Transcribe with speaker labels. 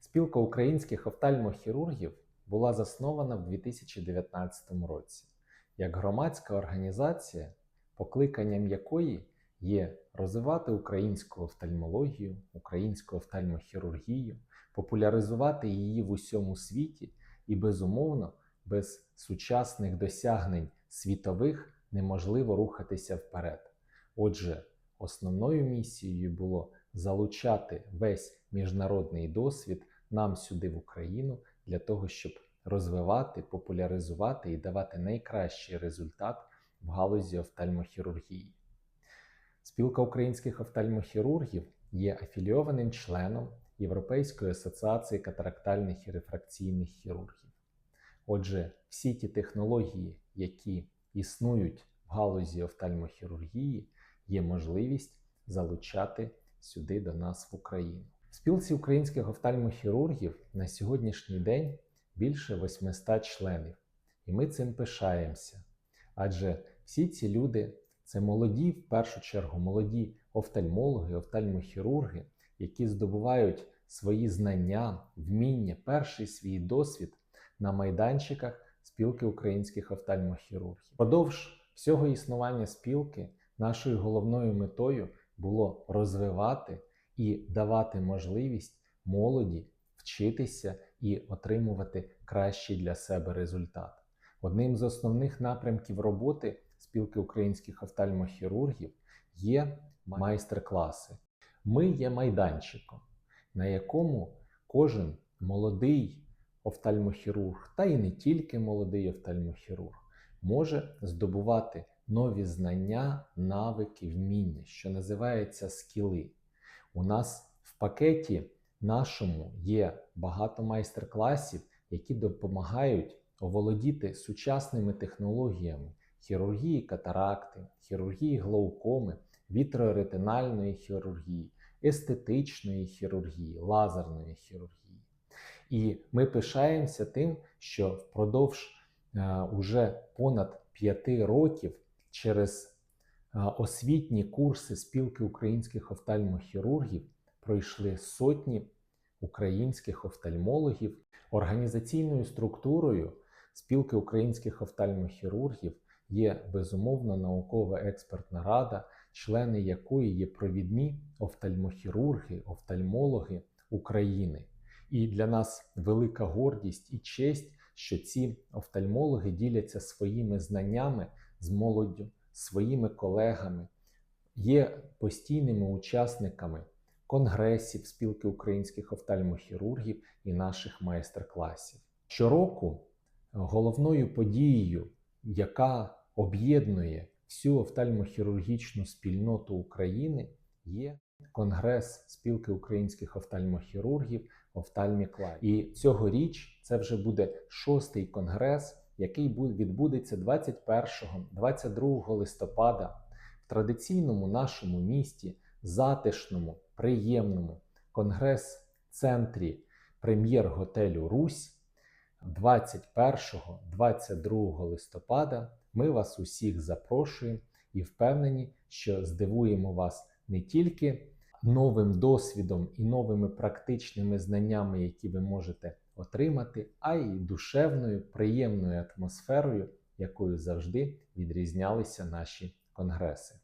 Speaker 1: Спілка українських офтальмохірургів була заснована в 2019 році як громадська організація, покликанням якої є розвивати українську офтальмологію, українську офтальмохірургію, популяризувати її в усьому світі і, безумовно, без сучасних досягнень світових неможливо рухатися вперед. Отже, основною місією було залучати весь міжнародний досвід нам сюди в Україну для того, щоб розвивати, популяризувати і давати найкращий результат в галузі офтальмохірургії. Спілка українських офтальмохірургів є афілійованим членом Європейської асоціації катарактальних і рефракційних хірургів. Отже, всі ті технології, які існують в галузі офтальмохірургії, є можливість залучати сюди до нас в Україну. Спілці українських офтальмохірургів на сьогоднішній день більше 800 членів, і ми цим пишаємося. Адже всі ці люди це молоді, в першу чергу, молоді офтальмологи, офтальмохірурги, які здобувають свої знання, вміння, перший свій досвід на майданчиках спілки українських офтальмохірургів. Продовж всього існування спілки нашою головною метою було розвивати і давати можливість молоді вчитися і отримувати кращий для себе результат. Одним з основних напрямків роботи спілки українських офтальмохірургів є майстер-класи. Ми є майданчиком, на якому кожен молодий офтальмохірург, та й не тільки молодий офтальмохірург, може здобувати нові знання, навики, вміння, що називається скіли. У нас в пакеті нашому є багато майстер-класів, які допомагають оволодіти сучасними технологіями хірургії катаракти, хірургії глаукоми, вітроретинальної хірургії, естетичної хірургії, лазерної хірургії. І ми пишаємося тим, що впродовж е, уже понад п'яти років через освітні курси спілки українських офтальмохірургів пройшли сотні українських офтальмологів. Організаційною структурою спілки українських офтальмохірургів є безумовно наукова експертна рада, члени якої є провідні офтальмохірурги, офтальмологи України. І для нас велика гордість і честь, що ці офтальмологи діляться своїми знаннями з молоддю, своїми колегами, є постійними учасниками конгресів спілки українських офтальмохірургів і наших майстер-класів. Щороку головною подією, яка об'єднує всю офтальмохірургічну спільноту України, є Конгрес спілки українських офтальмохірургів Офтальміклай. І цьогоріч це вже буде шостий конгрес, який відбудеться 21-22 листопада в традиційному нашому місті, затишному, приємному конгрес-центрі прем'єр-готелю Русь 21-22 листопада. Ми вас усіх запрошуємо і впевнені, що здивуємо вас не тільки новим досвідом і новими практичними знаннями, які ви можете отримати, а й душевною, приємною атмосферою, якою завжди відрізнялися наші конгреси.